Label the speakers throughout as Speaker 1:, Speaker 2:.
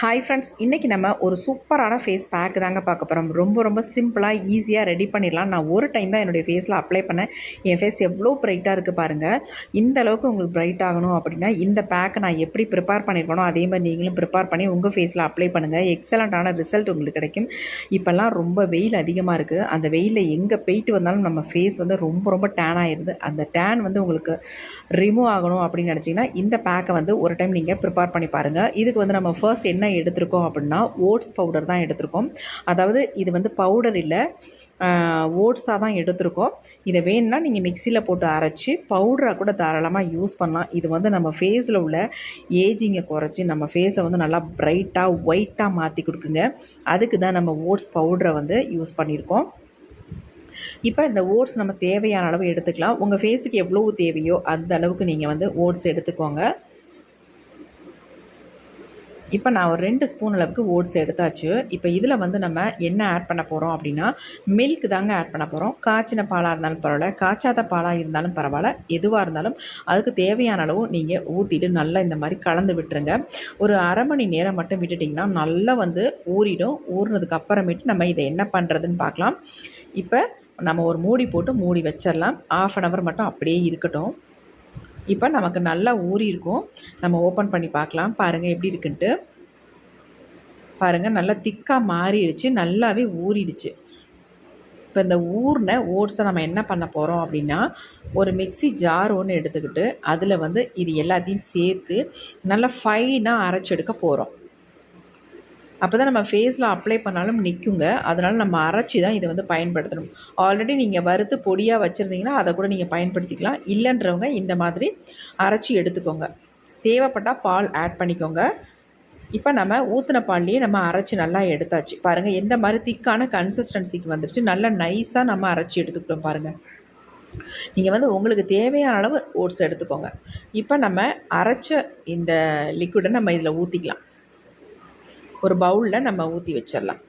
Speaker 1: Hi friends இன்றைக்கி நம்ம ஒரு சூப்பரான ஃபேஸ் பேக் தாங்க பார்க்க போகிறோம் ரொம்ப ரொம்ப சிம்பிளாக ஈஸியாக ரெடி பண்ணிடலாம். நான் ஒரு டைம் தான் என்னுடைய ஃபேஸில் அப்ளை பண்ணேன். என் ஃபேஸ் எவ்வளோ ப்ரைட்டாக இருக்குது பாருங்கள் இந்த அளவுக்கு உங்களுக்கு ப்ரைட் ஆகணும் அப்படின்னா இந்த பேக்கை நான் எப்படி ப்ரிப்பேர் பண்ணியிருக்கணும் அதே மாதிரி நீங்களும் ப்ரிப்பேர் பண்ணி உங்கள் ஃபேஸில் அப்ளை பண்ணுங்கள் எக்ஸலண்ட்டான ரிசல்ட் உங்களுக்கு கிடைக்கும். இப்போல்லாம் ரொம்ப வெயில் அதிகமாக இருக்குது அந்த வெயிலில் எங்கே போயிட்டு வந்தாலும் நம்ம ஃபேஸ் வந்து ரொம்ப ரொம்ப டேன் ஆயிடுது அந்த டேன் வந்து உங்களுக்கு ரிமூவ் ஆகணும் அப்படின்னு நினச்சிங்கன்னா இந்த பேக்கை வந்து ஒரு டைம் நீங்கள் ப்ரிப்பேர் பண்ணி பாருங்கள் இதுக்கு வந்து நம்ம ஃபர்ஸ்ட் என்ன எடுத்திருக்கோம் அப்படின்னா ஓட்ஸ் பவுடர் தான் எடுத்திருக்கோம். அதாவது இது வந்து பவுடர் இல்லை ஓட்ஸாக தான் எடுத்திருக்கோம். இதை வேணும்னா நீங்கள் மிக்சியில் போட்டு அரைச்சி பவுடராக கூட தாராளமாக யூஸ் பண்ணலாம். இது வந்து நம்ம ஃபேஸில் உள்ள ஏஜிங்கை குறைச்சி நம்ம ஃபேஸை வந்து நல்லா ப்ரைட்டாக ஒயிட்டாக மாற்றி கொடுக்குங்க. அதுக்கு தான் நம்ம ஓட்ஸ் பவுடரை வந்து யூஸ் பண்ணியிருக்கோம். இப்போ இந்த ஓட்ஸ் நம்ம தேவையான அளவு எடுத்துக்கலாம். உங்கள் ஃபேஸுக்கு எவ்வளோ தேவையோ அந்த அளவுக்கு நீங்கள் வந்து ஓட்ஸ் எடுத்துக்கோங்க. இப்போ நான் ஒரு ரெண்டு ஸ்பூன் அளவுக்கு ஓட்ஸ் எடுத்தாச்சு. இப்போ இதில் வந்து நம்ம என்ன ஆட் பண்ண போகிறோம் அப்படின்னா மில்க் தாங்க ஆட் பண்ண போகிறோம் காய்ச்சின பாலாக இருந்தாலும் பரவாயில்ல. காய்ச்சாத பாலாக இருந்தாலும் பரவாயில்ல. எதுவாக இருந்தாலும் அதுக்கு தேவையான அளவு நீங்கள் ஊற்றிட்டு நல்லா இந்த மாதிரி கலந்து விட்டுருங்க. ஒரு அரை மணி நேரம் மட்டும் விட்டுட்டிங்கன்னா நல்லா வந்து ஊறிடும். ஊறினதுக்கு அப்புறமேட்டு நம்ம இதை என்ன பண்ணுறதுன்னு பார்க்கலாம். இப்போ நம்ம ஒரு மூடி போட்டு மூடி வச்சிடலாம். ஆஃப் அன் ஹவர் மட்டும் அப்படியே இருக்கட்டும். இப்போ நமக்கு நல்லா ஊறி இருக்கும். நம்ம ஓப்பன் பண்ணி பார்க்கலாம். பாருங்கள் எப்படி இருக்குன்ட்டு. பாருங்கள் நல்லா திக்காக மாறிடுச்சு. நல்லாவே ஊறிடுச்சு. இப்போ இந்த ஊர்ன ஓட்ஸை நம்ம என்ன பண்ண போகிறோம் அப்படின்னா ஒரு மிக்சி ஜார் ஒன்று எடுத்துக்கிட்டு அதில் வந்து இது எல்லாத்தையும் சேர்த்து நல்லா ஃபைனாக அரைச்செடுக்க போகிறோம் அப்போ தான் நம்ம ஃபேஸில் அப்ளை பண்ணாலும் நிற்குங்க அதனால் நம்ம அரைச்சி தான் இதை வந்து பயன்படுத்தணும். ஆல்ரெடி நீங்கள் வறுத்து பொடியாக வச்சுருந்தீங்கன்னா அதை கூட நீங்கள் பயன்படுத்திக்கலாம். இல்லைன்றவங்க இந்த மாதிரி அரைச்சி எடுத்துக்கோங்க. தேவைப்பட்டால் பால் ஆட் பண்ணிக்கோங்க. இப்போ நம்ம ஊற்றின பால்லையே நம்ம அரைச்சி நல்லா எடுத்தாச்சு. பாருங்கள் எந்த மாதிரி திக்கான கன்சிஸ்டன்சிக்கு வந்துருச்சு. நல்லா நைஸாக நம்ம அரைச்சி எடுத்துக்கிட்டோம் பாருங்கள் நீங்கள் வந்து உங்களுக்கு தேவையான அளவு ஓட்ஸ் எடுத்துக்கோங்க. இப்போ நம்ம அரைச்ச இந்த லிக்விடை நம்ம இதில் ஊற்றிக்கலாம் ஒரு பவுலில் நம்ம ஊற்றி வச்சிடலாம்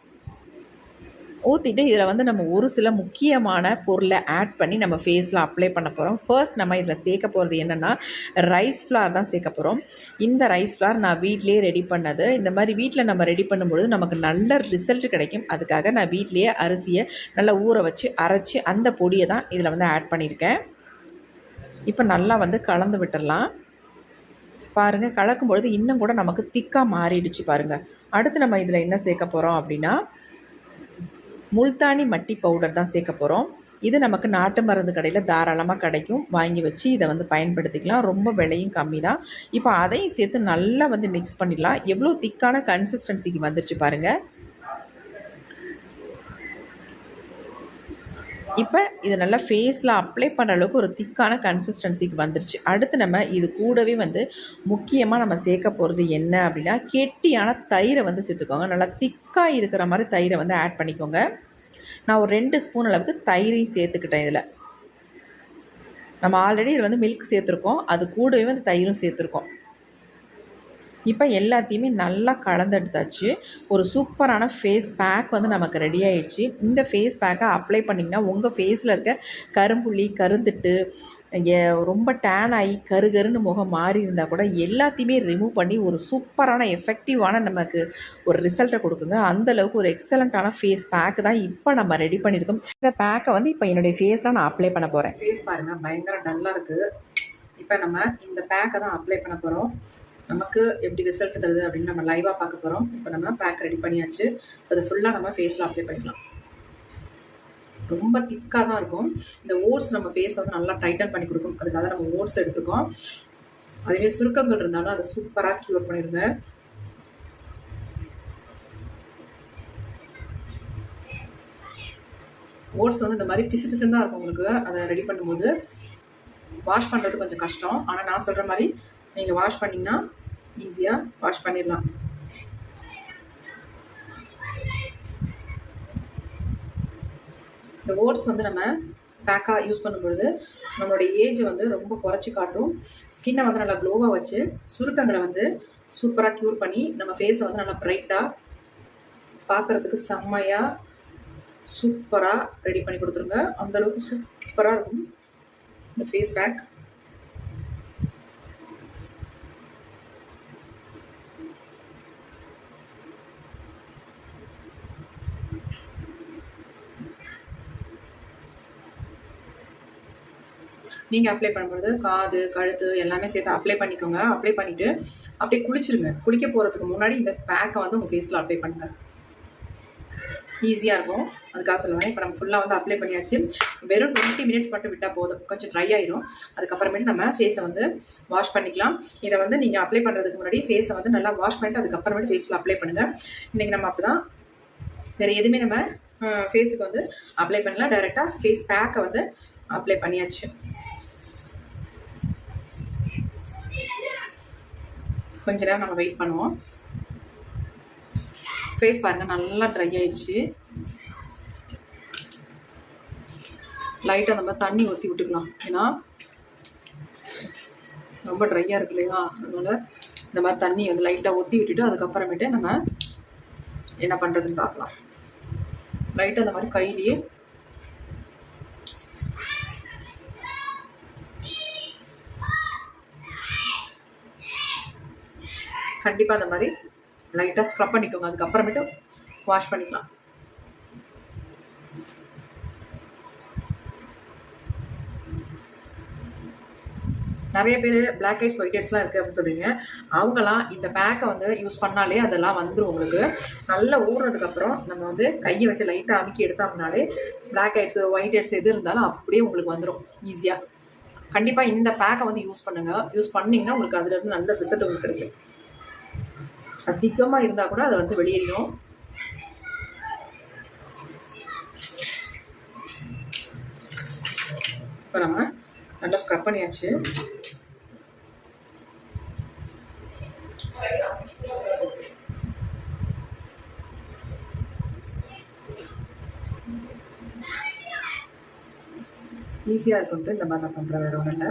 Speaker 1: ஊற்றிட்டு இதில் வந்து நம்ம ஒரு சில முக்கியமான பொருளை ஆட் பண்ணி நம்ம ஃபேஸில் அப்ளை பண்ண போகிறோம் ஃபர்ஸ்ட் நம்ம இதில் சேர்க்க போகிறது என்னென்னா ரைஸ் ஃப்ளார் தான் சேர்க்க போகிறோம் இந்த ரைஸ் ஃப்ளார் நான் வீட்லேயே ரெடி பண்ணது. இந்த மாதிரி வீட்டில் நம்ம ரெடி பண்ணும்பொழுது நமக்கு நல்ல ரிசல்ட் கிடைக்கும். அதுக்காக நான் வீட்லேயே அரிசியை நல்லா ஊற வச்சு அரைச்சி அந்த பொடியை தான் இதில் வந்து ஆட் பண்ணியிருக்கேன். இப்போ நல்லா வந்து கலந்து விட்டுடலாம் பாருங்கள் கலக்கும் பொழுது இன்னும் கூட நமக்கு திக்காக மாறிடுச்சு பாருங்கள் அடுத்து நம்ம இதில் என்ன சேர்க்க போகிறோம் அப்படின்னா முல்தானி மட்டி பவுடர் தான் சேர்க்க போகிறோம் இது நமக்கு நாட்டு மருந்து கடையில் தாராளமாக கிடைக்கும். வாங்கி வச்சு இதை வந்து பயன்படுத்திக்கலாம். ரொம்ப விலையும் கம்மி தான். இப்போ அதையும் சேர்த்து நல்லா வந்து மிக்ஸ் பண்ணிடலாம். எவ்வளோ திக்கான கன்சிஸ்டன்சிக்கு வந்துருச்சு பாருங்கள் இப்போ இது நல்லா ஃபேஸில் அப்ளை பண்ணுற அளவுக்கு ஒரு திக்கான கன்சிஸ்டன்சிக்கு வந்துருச்சு. அடுத்து நம்ம இது கூடவே வந்து முக்கியமாக நம்ம சேர்க்க போகிறது என்ன அப்படின்னா கெட்டியான தயிரை வந்து சேர்த்துக்கோங்க. நல்லா திக்காக இருக்கிற மாதிரி தயிரை வந்து ஆட் பண்ணிக்கோங்க. நான் ஒரு ரெண்டு ஸ்பூன் அளவுக்கு தயிரையும் சேர்த்துக்கிட்டேன் இதில். நம்ம ஆல்ரெடி இதில் வந்து மில்க் சேர்த்துருக்கோம். அது கூடவே வந்து தயிரும் சேர்த்துருக்கோம். இப்போ எல்லாத்தையுமே நல்லா கலந்தெடுத்தாச்சு. ஒரு சூப்பரான ஃபேஸ் பேக் வந்து நமக்கு ரெடி ஆயிடுச்சு. இந்த ஃபேஸ் பேக்கை அப்ளை பண்ணிங்கன்னா உங்கள் ஃபேஸில் இருக்க கரும்புள்ளி கருந்துட்டு ரொம்ப டேன் ஆகி கரு கருன்னு முகம் மாறி இருந்தால் கூட எல்லாத்தையுமே ரிமூவ் பண்ணி ஒரு சூப்பரான எஃபெக்டிவான நமக்கு ஒரு ரிசல்ட்டை கொடுக்குங்க. அந்தளவுக்கு ஒரு எக்ஸலண்ட்டான ஃபேஸ் பேக் தான் இப்போ நம்ம ரெடி பண்ணியிருக்கோம். இந்த பேக்கை வந்து இப்போ என்னுடைய ஃபேஸில் நான் அப்ளை பண்ண போகிறேன்
Speaker 2: ஃபேஸ் பாருங்கள் பயங்கர டல்லாக இருக்குது இப்போ நம்ம இந்த பேக்கை தான் அப்ளை பண்ண போகிறோம் நமக்கு எப்படி ரிசல்ட் தருது அப்படின்னு நம்ம லைவாக பார்க்க போகிறோம் இப்போ நம்ம பேக் ரெடி பண்ணியாச்சு. அதை ஃபுல்லாக நம்ம ஃபேஸில் அப்ளை பண்ணிக்கலாம். ரொம்ப திக்காக தான் இருக்கும். இந்த ஓட்ஸ் நம்ம ஃபேஸை வந்து நல்லா டைட்டன் பண்ணி கொடுக்கும். அதுக்காக நம்ம ஓட்ஸ் எடுத்துருக்கோம். அதுவே சுருக்கங்கள் இருந்தாலும் அதை சூப்பராக க்யூர் பண்ணிடுங்க. ஓட்ஸ் வந்து இந்த மாதிரி பிசு பிசுன்னு தான் இருக்கும் உங்களுக்கு. அதை ரெடி பண்ணும்போது வாஷ் பண்ணுறது கொஞ்சம் கஷ்டம். ஆனால் நான் சொல்கிற மாதிரி நீங்கள் வாஷ் பண்ணிங்கன்னா ஈஸியாக வாஷ் பண்ணிடலாம். இந்த ஓட்ஸ் வந்து நம்ம பேக்காக யூஸ் பண்ணும்பொழுது நம்மளுடைய ஏஜை வந்து ரொம்ப குறைச்சி காட்டும். ஸ்கின்னை வந்து நல்லா க்ளோவாக வச்சு சுருக்கங்களை வந்து சூப்பராக க்யூர் பண்ணி நம்ம ஃபேஸை வந்து நல்லா ப்ரைட்டாக பார்க்குறதுக்கு செம்மையாக சூப்பராக ரெடி பண்ணி கொடுத்துருங்க. அந்தளவுக்கு சூப்பராக இருக்கும். இந்த ஃபேஸ் பேக் நீங்கள் அப்ளை பண்ணும்போது காது கழுத்து எல்லாமே சேர்த்து அப்ளை பண்ணிக்கோங்க. அப்ளை பண்ணிவிட்டு அப்படியே குளிச்சிருங்க. குளிக்க போகிறதுக்கு முன்னாடி இந்த பேக்கை வந்து உங்கள் ஃபேஸில் அப்ளை பண்ணுங்கள் ஈஸியாக இருக்கும். அதுக்காக சொல்லுவேன். இப்போ நம்ம ஃபுல்லாக வந்து அப்ளை பண்ணியாச்சு. வெறும் டுவெண்ட்டி மினிட்ஸ் மட்டும் விட்டால் போதும். கொஞ்சம் ட்ரை ஆயிரும். அதுக்கப்புறமேட்டு நம்ம ஃபேஸை வந்து வாஷ் பண்ணிக்கலாம். இதை வந்து நீங்கள் அப்ளை பண்ணுறதுக்கு முன்னாடி ஃபேஸை வந்து நல்லா வாஷ் பண்ணிட்டு அதுக்கப்புறமேட்டு ஃபேஸில் அப்ளை பண்ணுங்கள் இன்றைக்கி நம்ம அப்போ தான் வேறு எதுவுமே நம்ம ஃபேஸுக்கு வந்து அப்ளை பண்ணலாம் டைரெக்டாக ஃபேஸ் பேக்கை வந்து அப்ளை பண்ணியாச்சு. கொஞ்ச நேரம் நம்ம வெயிட் பண்ணுவோம். ஃபேஸ் பாருங்கள் நல்லா ட்ரை ஆயிடுச்சு. லைட்டாக நம்ம தண்ணி ஊற்றி விட்டுக்கலாம். ஏன்னா ரொம்ப ட்ரையாக இருக்கு இல்லையா? அதனால இந்த மாதிரி தண்ணி வந்து லைட்டாக ஊற்றி விட்டுட்டு அதுக்கப்புறமேட்டு நம்ம என்ன பண்ணுறதுன்னு பார்க்கலாம். லைட்டாக அந்த மாதிரி கையிலேயே கண்டிப்பாக அந்த மாதிரி லைட்டாக ஸ்க்ரப் பண்ணிக்கோங்க. அதுக்கப்புறமேட்டு வாஷ் பண்ணிக்கலாம். நிறைய பேர் பிளாக் ஹெட்ஸ் ஒயிட் ஹெட்ஸ்லாம் இருக்குது அப்படின்னு சொல்கிறீங்க அவங்களாம் இந்த பேக்கை வந்து யூஸ் பண்ணாலே அதெல்லாம் வந்துடும் உங்களுக்கு. நல்லா ஊறுனதுக்கப்புறம் நம்ம வந்து கையை வச்சு லைட்டாக அமுக்கி எடுத்தோம்னாலே பிளாக் ஹெட்ஸ் ஒயிட் ஹெட்ஸ் எது இருந்தாலும் அப்படியே உங்களுக்கு வந்துடும் ஈஸியாக கண்டிப்பாக இந்த பேக்கை வந்து யூஸ் பண்ணுங்கள் யூஸ் பண்ணிங்கன்னா உங்களுக்கு அதுலேருந்து நல்ல ரிசல்ட் உங்களுக்கு கிடைக்கும். அதிகமாக இருந்தால் கூட அதை வந்து வெளியேறும் இப்போ நம்ம நல்லா ஸ்க்ரப் பண்ணியாச்சு. ஈஸியாக இருக்குன்ட்டு இந்த மாதிரி நான் பண்ணுறேன் வேறு ஒன்றும் இல்லை.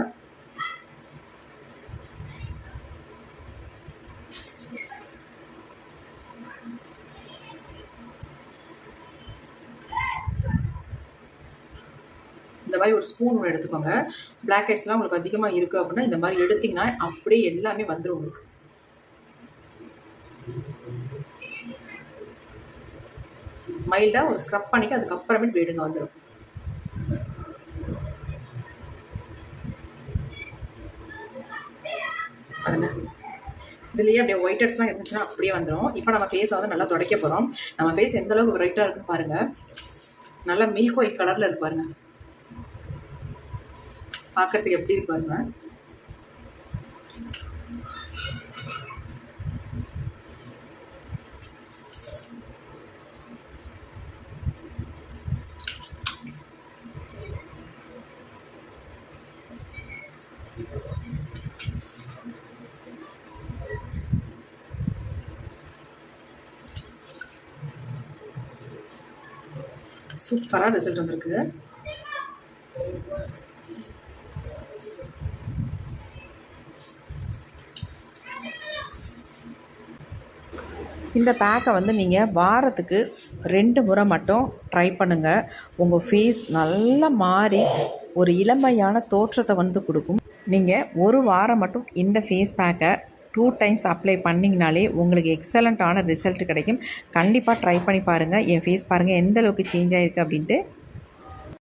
Speaker 2: மாதிரி ஒரு ஸ்பூன் ஒன்று எடுத்துக்கோங்க. பிளாக் ஹெட்ஸ்லாம் உங்களுக்கு அதிகமாக இருக்குது அப்படின்னா இந்த மாதிரி எடுத்திங்கன்னா அப்படியே எல்லாமே வந்துடும் உங்களுக்கு. மைல்டாக ஒரு ஸ்க்ரப் பண்ணிவிட்டு அதுக்கப்புறமேட்டு வீடுங்க வந்துடும் இதுலேயே அப்படியே ஒயிட் ஹெட்ஸ்லாம் இருந்துச்சுன்னா அப்படியே வந்துடும் இப்போ நம்ம ஃபேஸை வந்து நல்லா துடைக்க போகிறோம் நம்ம ஃபேஸ் எந்த அளவுக்கு பிரைட்டாக இருக்குன்னு பாருங்கள் நல்லா மில்க் ஒயிட் கலரில் இருக்கு பாருங்க. பார்க்கறதுக்கு எப்படி இருக்கு பாருங்க. சூப்பராக ரிசல்ட் வந்திருக்கு.
Speaker 1: இந்த பேக்கை வந்து நீங்கள் வாரத்துக்கு ரெண்டு முறை மட்டும் ட்ரை பண்ணுங்கள் உங்கள் ஃபேஸ் நல்லா மாறி ஒரு இளமையான தோற்றத்தை வந்து கொடுக்கும். நீங்கள் ஒரு வாரம் மட்டும் இந்த ஃபேஸ் பேக்கை டூ டைம்ஸ் அப்ளை பண்ணிங்கனாலே உங்களுக்கு எக்ஸலண்ட்டான ரிசல்ட் கிடைக்கும். கண்டிப்பாக ட்ரை பண்ணி பாருங்கள் என் ஃபேஸ் பாருங்கள் எந்த அளவுக்கு சேஞ்ச் ஆகிருக்கு அப்படின்ட்டு